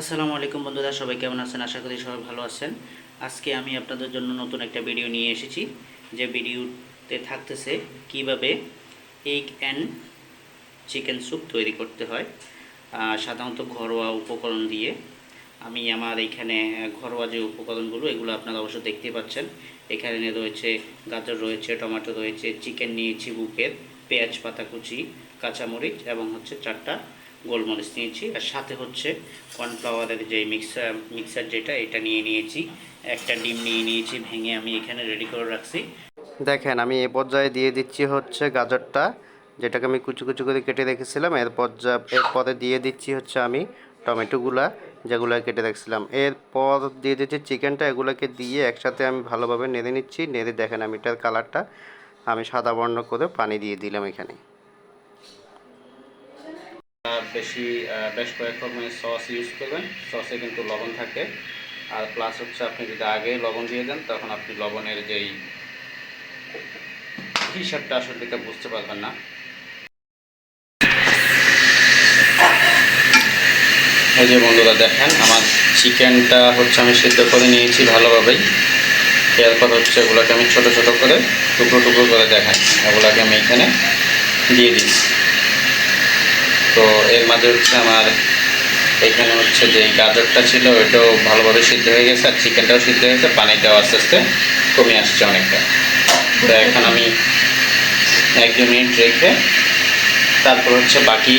আসসালামু আলাইকুম বন্ধুরা, সবাই কেমন আছেন? আশা করি সবাই ভালো আছেন। আজকে আমি আপনাদের জন্য নতুন একটা ভিডিও নিয়ে এসেছি, যে ভিডিওতে থাকতেছে কীভাবে এগ অ্যান্ড চিকেন স্যুপ তৈরি করতে হয় সাধারণত ঘরোয়া উপকরণ দিয়ে। আমি আমার এখানে ঘরোয়া যে উপকরণগুলো, এগুলো আপনারা অবশ্য দেখতে পাচ্ছেন। এখানে রয়েছে গাজর রয়েছে, টমেটো রয়েছে চিকেন নিয়েছি বুকের পেঁয়াজ পাতা কুচি কাঁচামরিচ এবং হচ্ছে চারটা গোলমরিচ নিয়েছি। আর সাথে হচ্ছে কর্নফ্লাওয়ারের যে মিক্সার মিক্সার যেটা, এটা নিয়ে নিয়েছি। একটা ডিম নিয়ে নিয়েছি, ভেঙে আমি এখানে রেডি করে রাখছি। দেখেন, আমি এ পর্যায়ে দিয়ে দিচ্ছি হচ্ছে গাজরটা, যেটাকে আমি কুচু কুচু করে কেটে রেখেছিলাম। এর পর্যায়ে এরপরে দিয়ে দিচ্ছি হচ্ছে আমি টমেটোগুলা, যেগুলো কেটে রেখেছিলাম। এরপর দিয়ে দিচ্ছি চিকেনটা, এগুলোকে দিয়ে একসাথে আমি ভালোভাবে নেড়ে নিচ্ছি। নেড়ে দেখেন আমি এটার কালারটা আমি সাদা বর্ণ করে পানি দিয়ে দিলাম এখানে। বেশি বেশ কয়েক রকমের সস ইউজ করবেন। সসে কিন্তু লবণ থাকে। আর প্লাস হচ্ছে আপনি যদি আগে লবণ দিয়ে দেন, তখন আপনি লবণের যেই হিসাবটা আসলে বুঝতে পারবেন না। এই যে বন্ধুরা দেখেন, আমার চিকেনটা হচ্ছে আমি সিদ্ধ করে নিয়েছি ভালোভাবেই। এরপর হচ্ছে এগুলোকে আমি ছোট ছোট করে, টুকরো টুকরো করে দেখাই। এগুলোকে আমি এখানে দিয়ে দিচ্ছি। তো এর মাঝে হচ্ছে আমার এখানে হচ্ছে যে গাজরটা ছিল, ওইটাও ভালোভাবে সিদ্ধ হয়ে গেছে আর চিকেনটাও সিদ্ধ হয়ে গেছে পানিটাও আস্তে আস্তে কমে আসছে অনেকটা। তো এখন আমি এক দু মিনিট রেখে তারপর হচ্ছে বাকি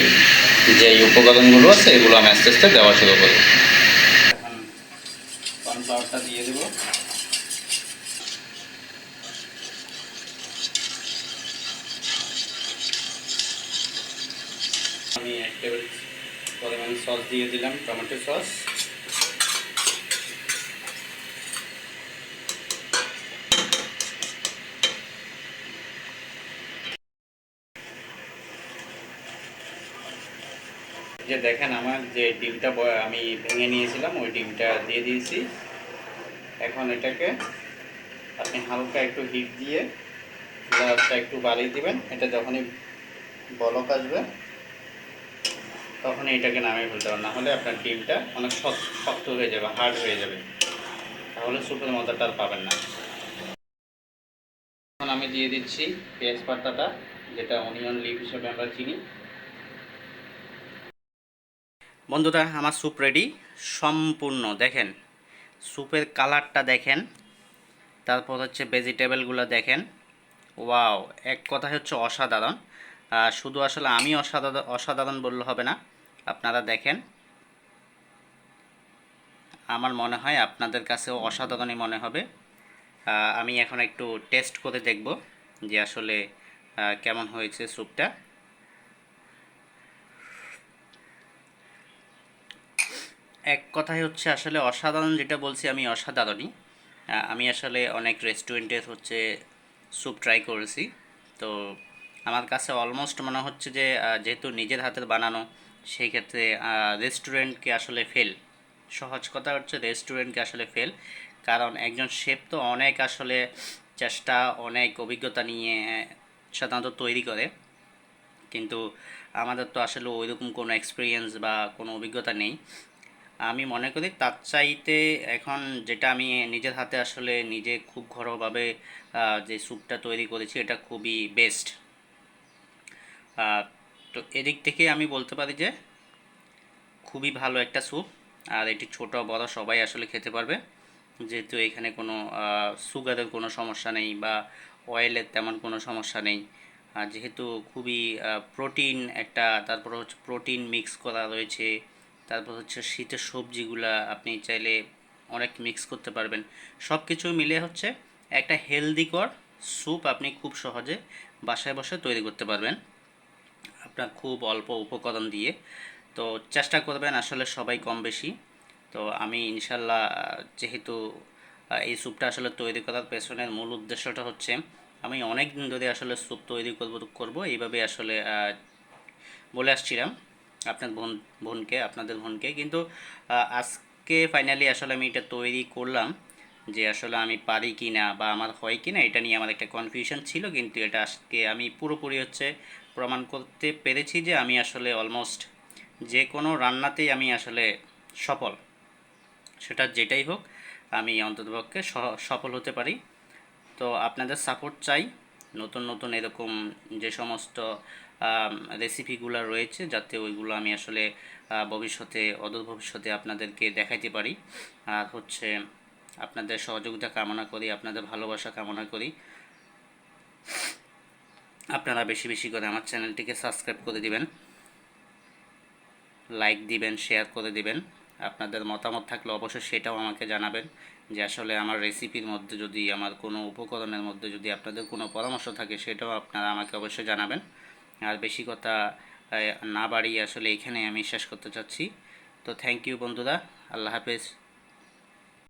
যে উপকরণগুলো আছে, এগুলো আমি আস্তে আস্তে দেওয়া শুরু করব। কর্নফ্লাওয়ারটা দিয়ে দেবো আমি এক টেবিল পরিমাণ সস দিয়ে দিলাম, টমেটো সস যে দেখেন আমার যে ডিমটা আমি ভেঙে নিয়েছিলাম, ওই ডিমটা দিয়ে দিয়েছি। এখন এটাকে আপনি হালকা একটু হিট দিয়ে একটু বাড়িয়ে দিবেন, এটা যখনই বলক আসবে। তখন এটাকে নামিয়ে ফেলতে না হলে আপনার ডিমটা অনেক শক্ত হয়ে যাবে হার্ড হয়ে যাবে। তাহলে স্যুপের মজাটা আর পাবেন না। এখন আমি দিয়ে দিচ্ছি পেঁয়াজ পাতাটা, যেটা অনিয়ন লিফ হিসেবে আমরা চিনি। বন্ধুরা, আমার স্যুপ রেডি সম্পূর্ণ। দেখেন স্যুপের কালারটা দেখেন, তারপর হচ্ছে ভেজিটেবলগুলো দেখেন। ওয়াও এক কথা হচ্ছে অসাধারণ। শুধু আসলে আমি অসাধারণ অসাধারণ বললে হবে না। আপনারা দেখেন। আমার মনে হয় আপনাদের কাছেও অসাধারণই মনে হবে। আমি এখন একটু টেস্ট করে দেখব যে আসলে কেমন হয়েছে স্যুপটা। এক কথায় হচ্ছে আসলে অসাধারণ যেটা বলছি আমি অসাধারণই। আমি আসলে অনেক রেস্টুরেন্টের হচ্ছে স্যুপ ট্রাই করেছি। তো আমার কাছে অলমোস্ট মনে হচ্ছে যে যেহেতু নিজের হাতের বানানো সেই ক্ষেত্রে রেস্টুরেন্টকে আসলে ফেল সহজ কথা হচ্ছে রেস্টুরেন্টকে আসলে ফেল কারণ একজন শেফ তো অনেক আসলে চেষ্টা, অনেক অভিজ্ঞতা নিয়ে সাধারণত তৈরি করে। কিন্তু আমাদের তো আসলে ওইরকম কোনো এক্সপিরিয়েন্স বা কোনো অভিজ্ঞতা নেই। আমি মনে করি তার চাইতে এখন যেটা আমি নিজের হাতে আসলে নিজে খুব ঘরোয়াভাবে যে স্যুপটা তৈরি করেছি, এটা খুবই বেস্ট তো এদিক থেকে আমি বলতে পারি যে খুবই ভালো একটা স্যুপ। আর এটি ছোট বড় সবাই আসলে খেতে পারবে। যেহেতু এখানে কোনো সুগারের কোনো সমস্যা নেই বা অয়েলের তেমন কোনো সমস্যা নেই। যেহেতু খুবই প্রোটিন একটা, তারপর হচ্ছে প্রোটিন মিক্স করা রয়েছে। তারপর হচ্ছে শীতের সবজিগুলা আপনি চাইলে অনেক মিক্স করতে পারবেন। সব কিছু মিলে হচ্ছে একটা হেলদিকর স্যুপ আপনি খুব সহজে বাসায় বসে তৈরি করতে পারবেন। আপনার খুব অল্প উপকরণ দিয়ে। তো চেষ্টা করবেন আসলে সবাই কম বেশি তো আমি ইনশাল্লাহ, যেহেতু এই স্যুপটা আসলে তৈরি করার পেছনের মূল উদ্দেশ্যটা হচ্ছে, আমি অনেক দিন ধরে আসলে স্যুপ তৈরি করব করব, এইভাবে আসলে বলে আসছিলাম আপনার বোন, বোনকে, আপনাদের বোনকে। কিন্তু আজকে ফাইনালি আসলে আমি এটা তৈরি করলাম। যে আসলে আমি পারি কি না বা আমার হয় কি না এটা নিয়ে আমার একটা কনফিউশন ছিল, কিন্তু এটা আজকে আমি পুরোপুরি হচ্ছে প্রমাণ করতে পেরেছি যে আমি আসলে অলমোস্ট যে কোনো রান্নাতেই আমি আসলে সফল। সেটা যেটাই হোক, আমি অন্ততপক্ষে সফল হতে পারি। তো আপনাদের সাপোর্ট চাই। নতুন নতুন এরকম যে সমস্ত রেসিপিগুলো রয়েছে, যাতে ওইগুলো আমি আসলে ভবিষ্যতে, অদূর ভবিষ্যতে আপনাদেরকে দেখাইতে পারি। আর হচ্ছে আপনাদের সহযোগিতা কামনা করি, আপনাদের ভালোবাসা কামনা করি। আপনারা বেশি বেশি করে আমার চ্যানেলটিকে সাবস্ক্রাইব করে দিবেন, লাইক দিবেন, শেয়ার করে দিবেন। আপনাদের মতামত থাকলে অবশ্যই সেটাও আমাকে জানাবেন যে আসলে আমার রেসিপির মধ্যে যদি, আমার কোনো উপকরণের মধ্যে যদি আপনাদের কোনো পরামর্শ থাকে, সেটাও আপনারা আমাকে অবশ্যই জানাবেন। আর বেশি কথা না বাড়িয়ে আসলে এখানে আমি শেষ করতে চাচ্ছি। তো থ্যাংক ইউ বন্ধুরা, আল্লাহ হাফেজ।